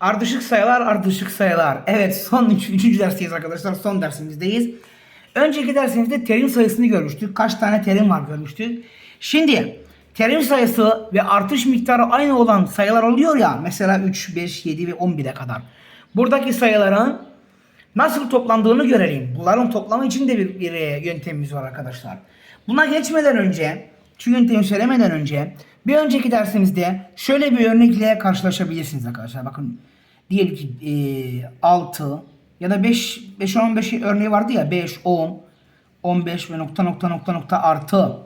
Ardışık sayılar, ardışık sayılar. Evet son üç, üçüncü dersteyiz arkadaşlar. Son dersimizdeyiz. Önceki dersimizde terim sayısını görmüştük. Kaç tane terim var görmüştük. Şimdi terim sayısı ve artış miktarı aynı olan sayılar oluyor ya. Mesela 3, 5, 7 ve 11'e kadar. Buradaki sayıların nasıl toplandığını görelim. Bunların toplamı için de bir, bir e, yöntemimiz var arkadaşlar. Buna geçmeden önce, şu yöntemi söylemeden önce bir önceki dersimizde şöyle bir örnekle karşılaşabilirsiniz arkadaşlar. Bakın diyelim ki e, 6 ya da 5 5 10 15 örneği vardı ya 5 10 15 ve nokta nokta nokta nokta artı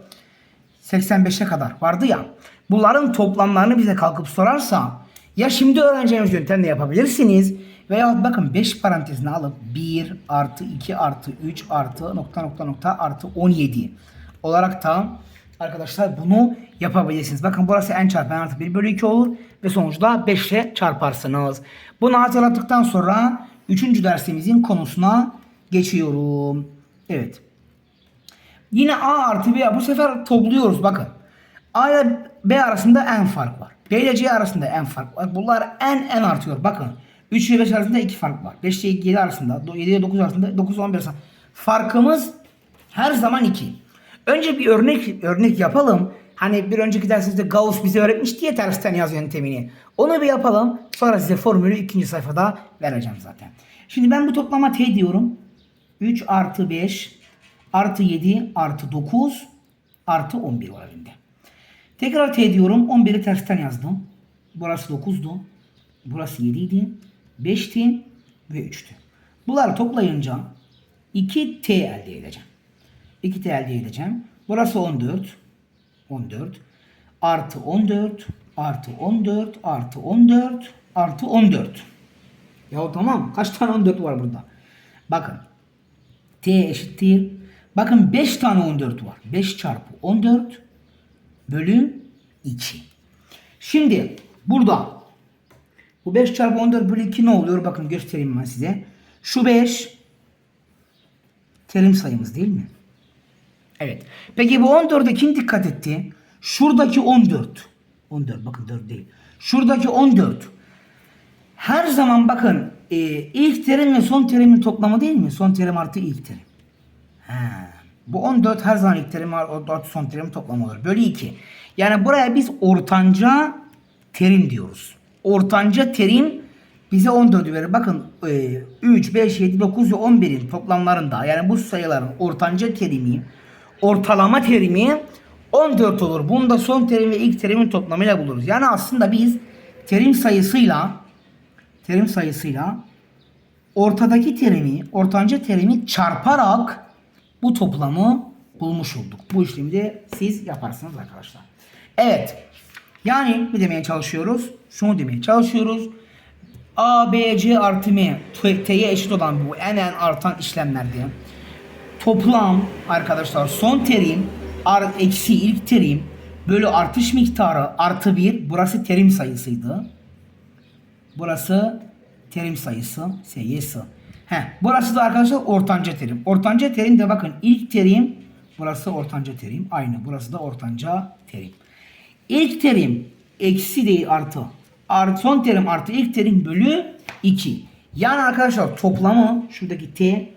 85'e kadar vardı ya. Bunların toplamlarını bize kalkıp sorarsa ya şimdi öğreneceğimiz yöntemle yapabilirsiniz veya bakın 5 parantezine alıp 1 artı 2 artı 3 artı nokta nokta nokta artı 17 olarak da arkadaşlar bunu yapabilirsiniz. Bakın burası n çarpı n artı 1 bölü 2 olur ve sonuçta 5 ile çarparsınız. Bunu hatırlattıktan sonra 3. dersimizin konusuna geçiyorum. Evet. Yine A artı B bu sefer topluyoruz bakın. A ile B arasında n fark var. B ile C arasında n fark var. Bunlar n n artıyor. Bakın 3 ile 5 arasında 2 fark var. 5 ile 7 arasında, 7 ile 9 arasında, 9 ile 11 arasında. Farkımız her zaman 2. Önce bir örnek örnek yapalım. Hani bir önceki dersimizde Gauss bize öğretmişti ya tersten yaz yöntemini. Onu bir yapalım. Sonra size formülü ikinci sayfada vereceğim zaten. Şimdi ben bu toplama T diyorum. 3 artı 5 artı 7 artı 9 artı 11 var elimde. Tekrar T diyorum. 11'i tersten yazdım. Burası 9'du. Burası 7 idi. 5'ti ve 3'tü. Bunları toplayınca 2T elde edeceğim. 2T elde edeceğim. Burası 14. 14. Artı 14. Artı 14. Artı 14. Artı 14. Ya tamam. Kaç tane 14 var burada? Bakın. T eşittir. Bakın 5 tane 14 var. 5 çarpı 14 bölü 2. Şimdi burada bu 5 çarpı 14 bölü 2 ne oluyor? Bakın göstereyim ben size. Şu 5 terim sayımız değil mi? Evet. Peki bu 14'e kim dikkat etti? Şuradaki 14. 14 bakın 4 değil. Şuradaki 14. Her zaman bakın e, ilk terim ve son terimin toplamı değil mi? Son terim artı ilk terim. He. Bu 14 her zaman ilk terim artı son terim toplamı olur. Bölü 2. Yani buraya biz ortanca terim diyoruz. Ortanca terim bize 14'ü verir. Bakın e, 3, 5, 7, 9 ve 11'in toplamlarında yani bu sayıların ortanca terimi ortalama terimi 14 olur. Bunu da son terim ve ilk terimin toplamıyla buluruz. Yani aslında biz terim sayısıyla terim sayısıyla ortadaki terimi, ortanca terimi çarparak bu toplamı bulmuş olduk. Bu işlemi de siz yaparsınız arkadaşlar. Evet. Yani ne demeye çalışıyoruz? Şunu demeye çalışıyoruz. A, B, C artı M T'ye eşit olan bu en en artan işlemlerde toplam arkadaşlar son terim eksi ilk terim bölü artış miktarı artı 1 burası terim sayısıydı. Burası terim sayısı sayısı. He, burası da arkadaşlar ortanca terim. Ortanca terim de bakın ilk terim burası ortanca terim. Aynı burası da ortanca terim. İlk terim eksi değil artı. Art, son terim artı ilk terim bölü 2. Yani arkadaşlar toplamı şuradaki t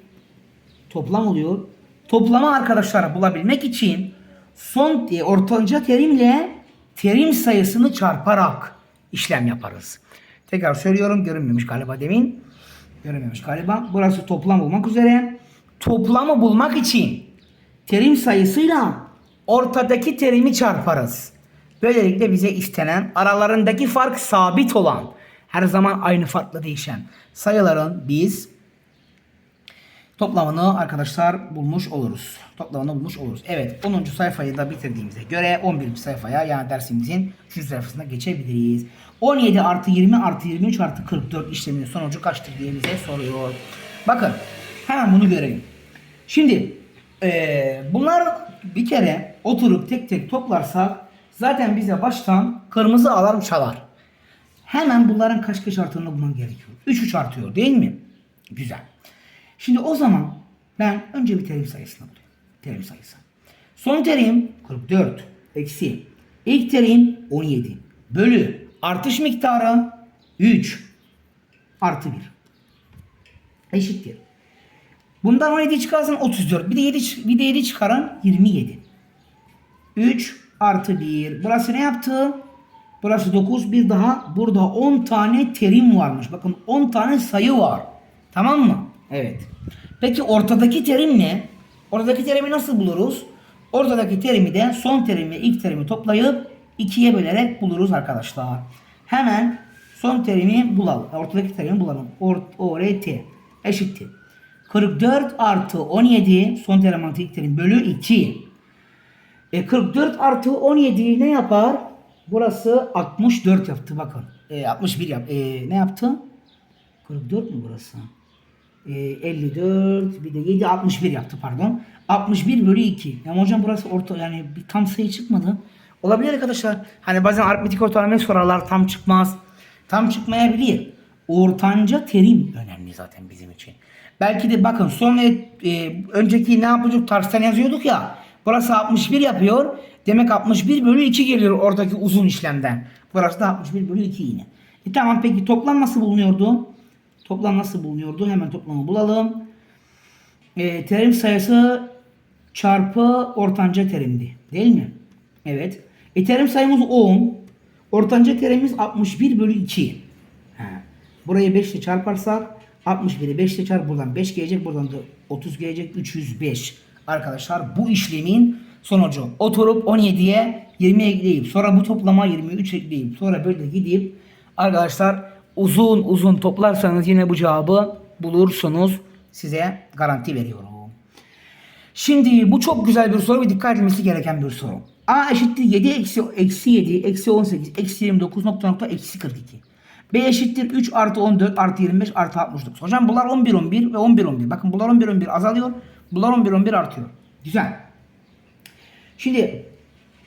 toplam oluyor. Toplamı arkadaşlar bulabilmek için son e, ortanca terimle terim sayısını çarparak işlem yaparız. Tekrar söylüyorum görünmemiş galiba demin. Görünmemiş galiba. Burası toplam olmak üzere. Toplamı bulmak için terim sayısıyla ortadaki terimi çarparız. Böylelikle bize istenen aralarındaki fark sabit olan her zaman aynı farklı değişen sayıların biz toplamını arkadaşlar bulmuş oluruz. Toplamını bulmuş oluruz. Evet 10. sayfayı da bitirdiğimize göre 11. sayfaya yani dersimizin 3. sayfasına geçebiliriz. 17 artı 20 artı 23 artı 44 işleminin sonucu kaçtır diye bize soruyor. Bakın hemen bunu görelim. Şimdi ee, bunlar bir kere oturup tek tek toplarsak zaten bize baştan kırmızı alarm çalar. Hemen bunların kaç kaç arttığını bulman gerekiyor. 3 3 artıyor değil mi? Güzel. Şimdi o zaman ben önce bir terim sayısını bulayım. Terim sayısı. Son terim 44 eksi ilk terim 17 bölü artış miktarı 3 artı 1 eşittir. Bundan 17 çıkarsan 34. Bir de 7, çık- bir de 7 çıkarın 27. 3 artı 1. Burası ne yaptı? Burası 9. Bir daha burada 10 tane terim varmış. Bakın 10 tane sayı var. Tamam mı? Evet. Peki ortadaki terim ne? Ortadaki terimi nasıl buluruz? Ortadaki terimi de son terimi ilk terimi toplayıp 2'ye bölerek buluruz arkadaşlar. Hemen son terimi bulalım. Ortadaki terimi bulalım. Or, ORT eşittir. 44 artı 17 son terim artı ilk terim bölü 2. E 44 artı 17 ne yapar? Burası 64 yaptı bakın. E, 61 yap. E, ne yaptı? 44 mü burası? E, 54 bir de 7 61 yaptı pardon. 61 bölü 2. Yani hocam burası orta yani bir tam sayı çıkmadı. Olabilir arkadaşlar. Hani bazen aritmetik ortalamayı sorarlar tam çıkmaz. Tam çıkmayabilir. Ortanca terim önemli zaten bizim için. Belki de bakın son e, önceki ne yapıyorduk tersten yazıyorduk ya. Burası 61 yapıyor. Demek 61 bölü 2 geliyor oradaki uzun işlemden. Burası da 61 bölü 2 yine. E tamam peki toplam nasıl bulunuyordu? Toplam nasıl bulunuyordu? Hemen toplamı bulalım. E, terim sayısı çarpı ortanca terimdi. Değil mi? Evet. E, terim sayımız 10. Ortanca terimimiz 61 bölü 2. Ha. Burayı 5 ile çarparsak 61'i 5 ile çarp buradan 5 gelecek buradan da 30 gelecek 305. Arkadaşlar bu işlemin sonucu oturup 17'ye 20 ekleyip sonra bu toplama 23 ekleyip sonra böyle gidip arkadaşlar uzun uzun toplarsanız yine bu cevabı bulursunuz. Size garanti veriyorum. Şimdi bu çok güzel bir soru ve dikkat edilmesi gereken bir soru. A eşittir 7 eksi, eksi 7 eksi 18 eksi 29 nokta nokta eksi 42. B eşittir 3 artı 14 artı 25 artı 69. Hocam bunlar 11 11 ve 11 11. Bakın bunlar 11 11 azalıyor. Bunlar 11 11 artıyor. Güzel. Şimdi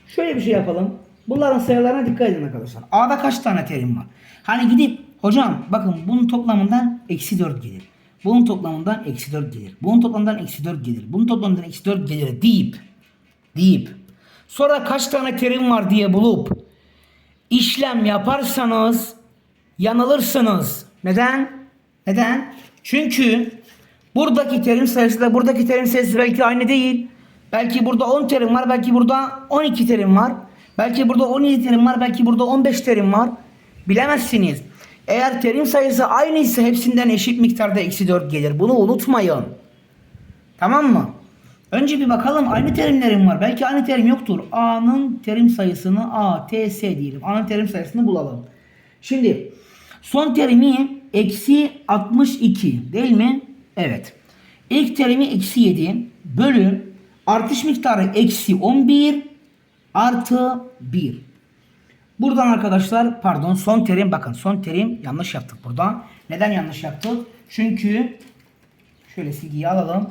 şöyle bir şey yapalım. Bunların sayılarına dikkat edin arkadaşlar. A'da kaç tane terim var? Hani gidip hocam bakın bunun toplamından eksi 4 gelir. Bunun toplamından eksi 4 gelir. Bunun toplamından eksi 4 gelir. Bunun toplamından eksi 4 gelir deyip deyip sonra kaç tane terim var diye bulup işlem yaparsanız yanılırsınız. Neden? Neden? Çünkü buradaki terim sayısı da buradaki terim sayısı belki aynı değil. Belki burada 10 terim var, belki burada 12 terim var. Belki burada 17 terim var, belki burada 15 terim var. Bilemezsiniz. Eğer terim sayısı aynıysa hepsinden eşit miktarda eksi 4 gelir. Bunu unutmayın. Tamam mı? Önce bir bakalım aynı terimlerim var. Belki aynı terim yoktur. A'nın terim sayısını A, T, S diyelim. A'nın terim sayısını bulalım. Şimdi son terimi eksi 62 değil mi? Evet. İlk terimi eksi 7 bölü artış miktarı eksi 11 artı 1. Buradan arkadaşlar pardon son terim bakın son terim yanlış yaptık burada. Neden yanlış yaptık? Çünkü şöyle silgiyi alalım.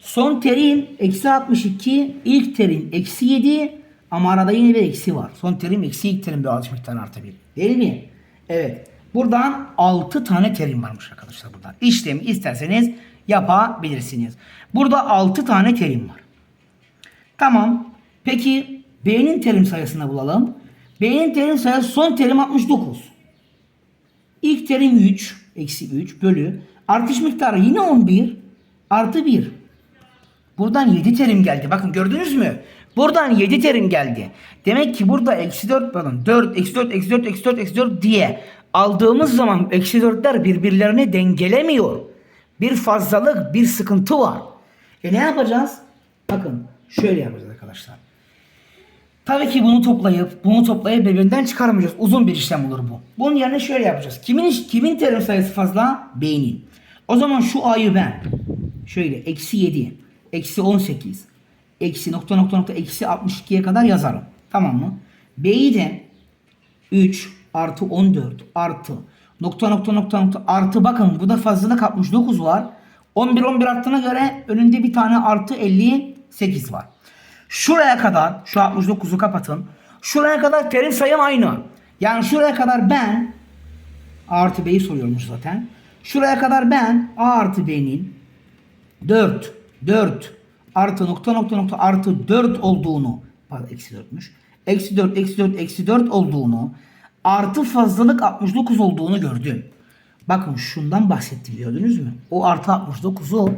Son terim eksi 62, ilk terim eksi 7 ama arada yine bir eksi var. Son terim eksi ilk terim bir artış miktarı artı 1. Değil mi? Evet. Buradan 6 tane terim varmış arkadaşlar buradan. İşlemi isterseniz yapabilirsiniz. Burada 6 tane terim var. Tamam. Peki B'nin terim sayısını bulalım. B'nin terim sayısı son terim 69. İlk terim 3. Eksi 3 bölü. Artış miktarı yine 11. Artı 1. Buradan 7 terim geldi. Bakın gördünüz mü? Buradan 7 terim geldi. Demek ki burada eksi 4 pardon 4 eksi 4 eksi 4 eksi 4 eksi 4 diye aldığımız zaman eksi 4'ler birbirlerini dengelemiyor. Bir fazlalık bir sıkıntı var. E ne yapacağız? Bakın şöyle yapacağız arkadaşlar. Tabii ki bunu toplayıp bunu toplayıp birbirinden çıkarmayacağız. Uzun bir işlem olur bu. Bunun yerine şöyle yapacağız. Kimin kimin terim sayısı fazla? B'nin. O zaman şu A'yı ben şöyle eksi 7, eksi 18, eksi nokta nokta nokta eksi 62'ye kadar yazarım. Tamam mı? B'yi de 3 artı 14 artı nokta nokta nokta nokta artı bakın bu da fazlalık 69 var. 11 11 arttığına göre önünde bir tane artı 58 var. Şuraya kadar şu 69'u kapatın. Şuraya kadar terim sayım aynı. Yani şuraya kadar ben A artı B'yi soruyormuş zaten. Şuraya kadar ben A artı B'nin 4 4 artı nokta nokta nokta artı 4 olduğunu pardon eksi 4'müş. Eksi 4 eksi 4 eksi 4 olduğunu artı fazlalık 69 olduğunu gördüm. Bakın şundan bahsettim gördünüz mü? O artı 69'u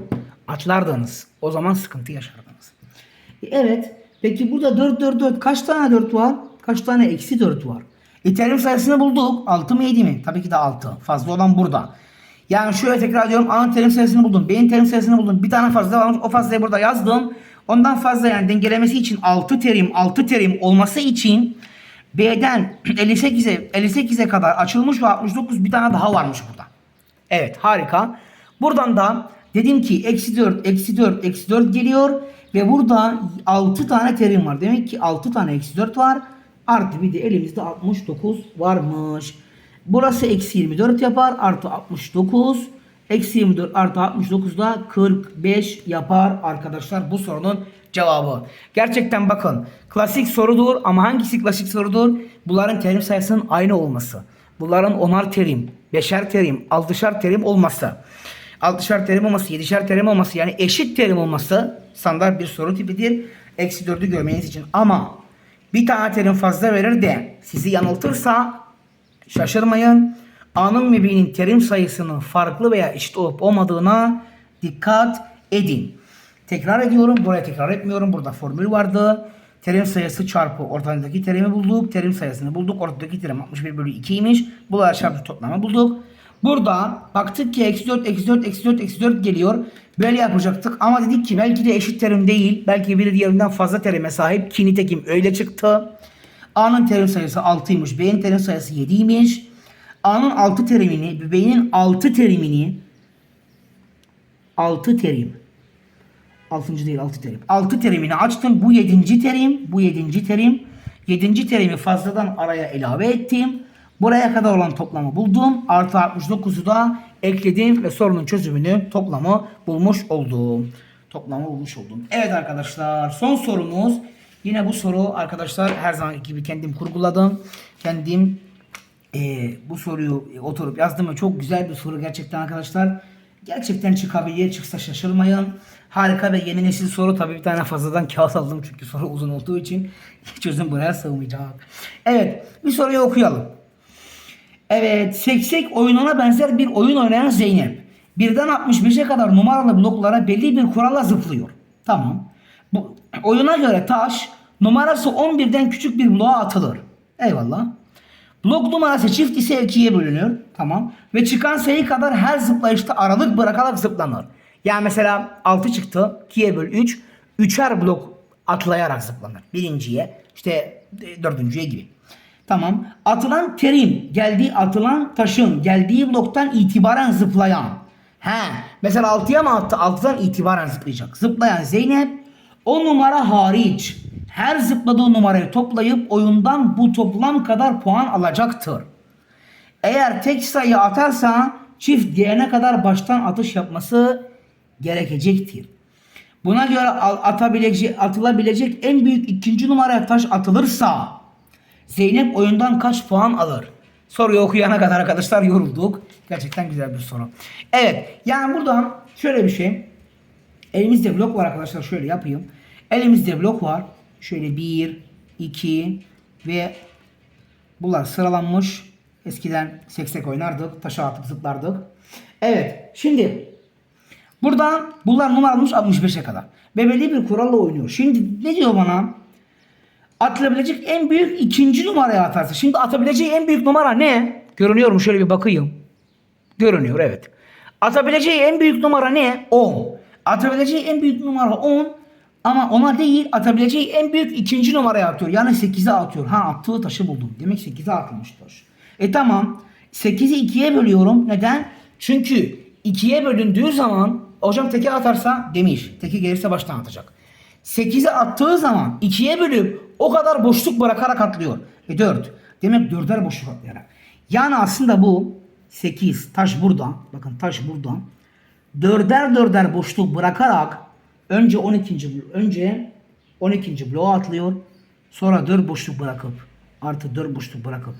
atlardınız. O zaman sıkıntı yaşardınız. Evet. Peki burada 4 4 4 kaç tane 4 var? Kaç tane eksi 4 var? E terim sayısını bulduk. 6 mı 7 mi? Tabii ki de 6. Fazla olan burada. Yani şöyle tekrar diyorum. A'nın terim sayısını buldum. B'nin terim sayısını buldum. Bir tane fazla varmış. O fazlayı burada yazdım. Ondan fazla yani dengelemesi için 6 terim 6 terim olması için B'den 58'e 58'e kadar açılmış ve 69 bir tane daha varmış burada. Evet harika. Buradan da dedim ki eksi 4 eksi 4 eksi 4 geliyor ve burada 6 tane terim var. Demek ki 6 tane eksi 4 var. Artı bir de elimizde 69 varmış. Burası eksi 24 yapar. Artı 69. Eksi 24 artı 69 da 45 yapar arkadaşlar bu sorunun cevabı. Gerçekten bakın klasik sorudur ama hangisi klasik sorudur? Bunların terim sayısının aynı olması. Bunların onar terim, beşer terim, altışar terim olması. Altışar terim olması, yedişer terim olması yani eşit terim olması standart bir soru tipidir. Eksi 4'ü görmeniz için ama bir tane terim fazla verir de sizi yanıltırsa şaşırmayın. A'nın ve B'nin terim sayısının farklı veya eşit olup olmadığına dikkat edin. Tekrar ediyorum. Buraya tekrar etmiyorum. Burada formül vardı. Terim sayısı çarpı ortadaki terimi bulduk. Terim sayısını bulduk. Ortadaki terim 61 bölü 2'ymiş. Bunlar çarpı toplamı bulduk. Burada baktık ki eksi 4, eksi 4, eksi 4, eksi 4 geliyor. Böyle yapacaktık ama dedik ki belki de eşit terim değil. Belki biri diğerinden fazla terime sahip. Ki nitekim öyle çıktı. A'nın terim sayısı 6'ymış. B'nin terim sayısı 7'ymiş. A'nın 6 terimini, B'nin 6 terimini 6 terim 6. değil 6 terim. 6 terimini açtım. Bu 7. terim. Bu 7. terim. 7. terimi fazladan araya ilave ettim. Buraya kadar olan toplamı buldum. Artı 69'u da ekledim ve sorunun çözümünü toplamı bulmuş oldum. Toplamı bulmuş oldum. Evet arkadaşlar son sorumuz. Yine bu soru arkadaşlar her zaman gibi kendim kurguladım. Kendim e, bu soruyu oturup yazdım ve çok güzel bir soru gerçekten arkadaşlar. Gerçekten çıkabilir çıksa şaşırmayın. Harika ve yeni nesil soru tabii bir tane fazladan kağıt aldım çünkü soru uzun olduğu için çözüm buraya sığmayacak. Evet bir soruyu okuyalım. Evet seksek oyununa benzer bir oyun oynayan Zeynep. Birden 65'e kadar numaralı bloklara belli bir kurala zıplıyor. Tamam. Bu oyuna göre taş numarası 11'den küçük bir bloğa atılır. Eyvallah. Blok numarası çift ise ikiye bölünür. Tamam. Ve çıkan sayı kadar her zıplayışta aralık bırakarak zıplanır. Yani mesela 6 çıktı. 2'ye böl 3. Üçer blok atlayarak zıplanır. Birinciye işte dördüncüye gibi. Tamam. Atılan terim geldiği atılan taşın geldiği bloktan itibaren zıplayan. He. Mesela 6'ya mı attı? 6'dan itibaren zıplayacak. Zıplayan Zeynep o numara hariç her zıpladığı numarayı toplayıp oyundan bu toplam kadar puan alacaktır. Eğer tek sayı atarsa çift diyene kadar baştan atış yapması gerekecektir. Buna göre atabilecek, atılabilecek en büyük ikinci numaraya taş atılırsa Zeynep oyundan kaç puan alır? Soruyu okuyana kadar arkadaşlar yorulduk. Gerçekten güzel bir soru. Evet yani buradan şöyle bir şey. Elimizde blok var arkadaşlar şöyle yapayım. Elimizde blok var. Şöyle 1, 2 ve bunlar sıralanmış. Eskiden seksek oynardık. Taşa atıp zıplardık. Evet şimdi buradan bunlar numaralanmış 65'e kadar. Ve belli bir kuralla oynuyor. Şimdi ne diyor bana? Atılabilecek en büyük ikinci numaraya atarsa. Şimdi atabileceği en büyük numara ne? Görünüyor mu? Şöyle bir bakayım. Görünüyor evet. Atabileceği en büyük numara ne? 10. Atabileceği en büyük numara 10. Ama ona değil atabileceği en büyük ikinci numaraya atıyor. Yani 8'e atıyor. Ha attığı taşı buldum. Demek 8'e atılmış taş. E tamam. 8'i 2'ye bölüyorum. Neden? Çünkü 2'ye bölündüğü zaman hocam teke atarsa demiş. Teke gelirse baştan atacak. 8'e attığı zaman 2'ye bölüp o kadar boşluk bırakarak atlıyor. E 4. Demek 4'er boşluk atlayarak. Yani aslında bu 8 taş buradan. Bakın taş buradan. Dörder dörder boşluk bırakarak önce 12. blo- önce 12. bloğa atlıyor. Sonra 4 boşluk bırakıp artı 4 boşluk bırakıp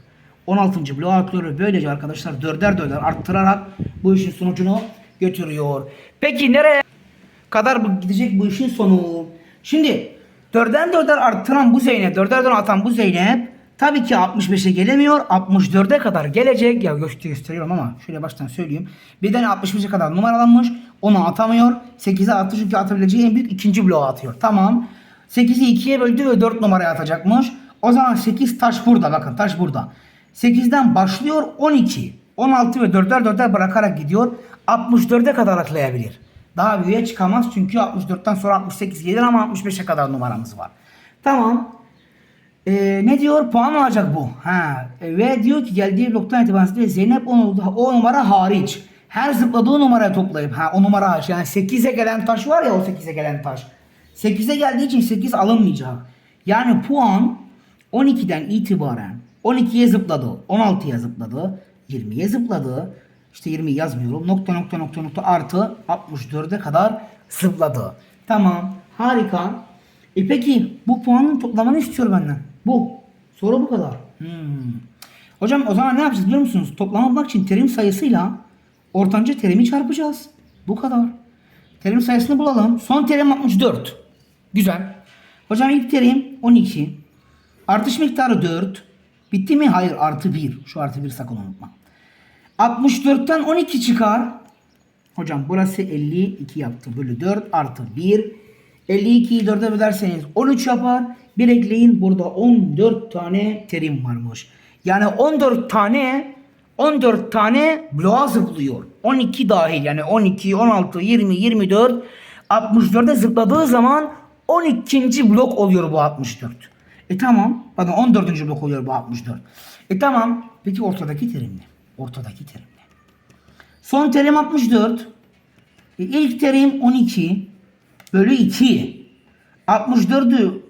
16. bloğa atlıyor böylece arkadaşlar dörder dörder arttırarak bu işin sonucunu götürüyor. Peki nereye kadar gidecek bu işin sonu? Şimdi dörden dörder arttıran bu Zeynep, dörder dörder atan bu Zeynep Tabii ki 65'e gelemiyor. 64'e kadar gelecek. Ya göster gösteriyorum ama şöyle baştan söyleyeyim. Birden 65'e kadar numaralanmış. Onu atamıyor. 8'e attı çünkü atabileceği en büyük ikinci bloğu atıyor. Tamam. 8'i 2'ye böldü ve 4 numaraya atacakmış. O zaman 8 taş burada bakın taş burada. 8'den başlıyor 12. 16 ve 4'er 4'er bırakarak gidiyor. 64'e kadar atlayabilir. Daha büyüğe çıkamaz çünkü 64'ten sonra 68 gelir ama 65'e kadar numaramız var. Tamam. Ee, ne diyor? Puan alacak bu. Ha. e, ve diyor ki geldiği bloktan itibaren Zeynep o, o numara hariç. Her zıpladığı numarayı toplayıp ha o numara hariç. Yani 8'e gelen taş var ya o 8'e gelen taş. 8'e geldiği için 8 alınmayacak. Yani puan 12'den itibaren 12'ye zıpladı, 16'ya zıpladı, 20'ye zıpladı. İşte 20 yazmıyorum. Nokta nokta nokta nokta artı 64'e kadar zıpladı. Tamam. Harika. E peki bu puanın toplamını istiyor benden. Bu. Soru bu kadar. Hmm. Hocam o zaman ne yapacağız biliyor musunuz? Toplama bulmak için terim sayısıyla ortanca terimi çarpacağız. Bu kadar. Terim sayısını bulalım. Son terim 64. Güzel. Hocam ilk terim 12. Artış miktarı 4. Bitti mi? Hayır artı 1. Şu artı 1 sakın unutma. 64'ten 12 çıkar. Hocam burası 52 yaptı. Bölü 4 artı 1. 52'yi 4'e bölerseniz 13 yapar. Bir ekleyin burada 14 tane terim varmış. Yani 14 tane 14 tane bloğa zıplıyor. 12 dahil yani 12, 16, 20, 24, 64'e zıpladığı zaman 12. blok oluyor bu 64. E tamam. Pardon 14. blok oluyor bu 64. E tamam. Peki ortadaki terim ne? Ortadaki terim ne? Son terim 64. E, ilk terim 12 bölü 2. 64'ü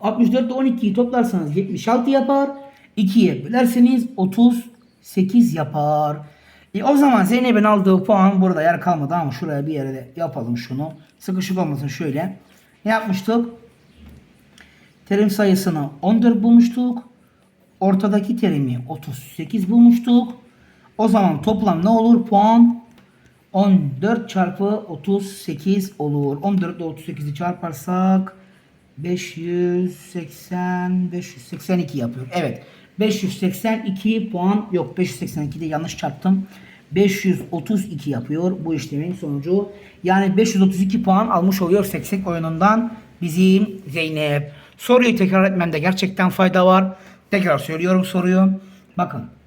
64 ile 12'yi toplarsanız 76 yapar. 2'ye bölerseniz 38 yapar. E, o zaman Zeynep'in aldığı puan burada yer kalmadı ama şuraya bir yere de yapalım şunu. Sıkışık olmasın şöyle. Ne yapmıştık? Terim sayısını 14 bulmuştuk. Ortadaki terimi 38 bulmuştuk. O zaman toplam ne olur? Puan 14 çarpı 38 olur. 14 ile 38'i çarparsak 580 582 yapıyor. Evet. 582 puan yok 582 de yanlış çarptım. 532 yapıyor bu işlemin sonucu. Yani 532 puan almış oluyor seksek oyunundan bizim Zeynep. Soruyu tekrar etmemde gerçekten fayda var. Tekrar söylüyorum soruyu. Bakın.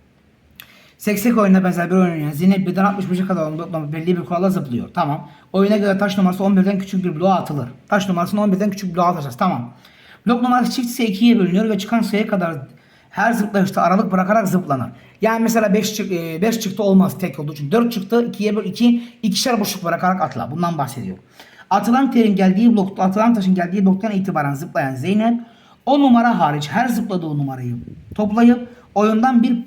Seksek oyununa benzer bir oyun oynayan Zeynep birden 65'e kadar olan bloklama belli bir kurala zıplıyor. Tamam. Oyuna göre taş numarası 11'den küçük bir bloğa atılır. Taş numarasını 11'den küçük bloğa atacağız. Tamam. Blok numarası çift ise 2'ye bölünüyor ve çıkan sayıya kadar her zıplayışta aralık bırakarak zıplanır. Yani mesela 5 çık 5 çıktı olmaz tek olduğu için 4 çıktı 2'ye böl 2 ikişer boşluk bırakarak atla. Bundan bahsediyor. Atılan terin geldiği blokta atılan taşın geldiği bloktan itibaren zıplayan Zeynep o numara hariç her zıpladığı numarayı toplayıp oyundan bir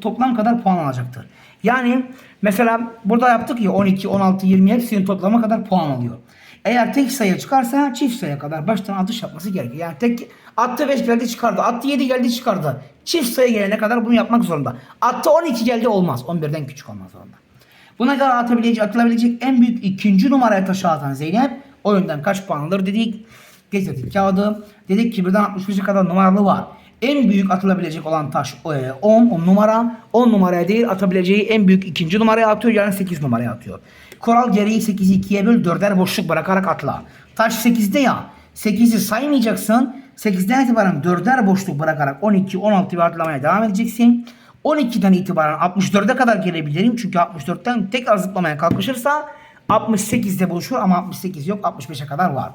toplam kadar puan alacaktır. Yani mesela burada yaptık ya 12, 16, 20 hepsinin toplama kadar puan alıyor. Eğer tek sayı çıkarsa çift sayı kadar baştan atış yapması gerekiyor. Yani tek attı 5 geldi çıkardı. Attı 7 geldi çıkardı. Çift sayı gelene kadar bunu yapmak zorunda. Attı 12 geldi olmaz. 11'den küçük olmaz zorunda. Buna göre atabilecek, atılabilecek en büyük ikinci numaraya taşı atan Zeynep oyundan kaç puan alır dedik. Getirdik kağıdı. Dedik ki birden 65'e kadar numaralı var. En büyük atılabilecek olan taş e, 10, 10 numara. 10 numaraya değil atabileceği en büyük ikinci numaraya atıyor yani 8 numaraya atıyor. Kural gereği 8'i 2'ye böl 4'er boşluk bırakarak atla. Taş 8'de ya 8'i saymayacaksın. 8'den itibaren 4'er boşluk bırakarak 12, 16 ve atlamaya devam edeceksin. 12'den itibaren 64'e kadar gelebilirim. Çünkü 64'ten tekrar zıplamaya kalkışırsa 68'de buluşur ama 68 yok 65'e kadar var.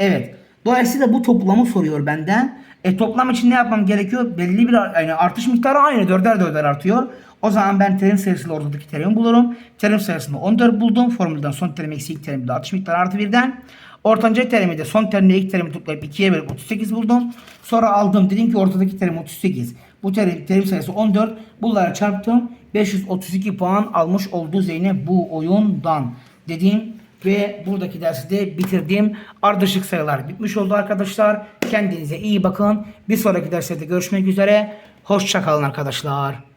Evet. Dolayısıyla bu toplamı soruyor benden. E toplam için ne yapmam gerekiyor? Belli bir yani artış miktarı aynı. Dörder dörder artıyor. O zaman ben terim sayısıyla ortadaki terimi bulurum. Terim sayısını 14 buldum. Formülden son terim eksi ilk terimde artış miktarı artı birden. Ortanca terimi de son terimle ilk terimi toplayıp 2'ye bölüp 38 buldum. Sonra aldım. Dedim ki ortadaki terim 38. Bu terim, terim sayısı 14. Bunlara çarptım. 532 puan almış oldu Zeynep bu oyundan. Dediğim ve buradaki dersi de bitirdim. Ardışık sayılar bitmiş oldu arkadaşlar. Kendinize iyi bakın. Bir sonraki derslerde görüşmek üzere. Hoşçakalın arkadaşlar.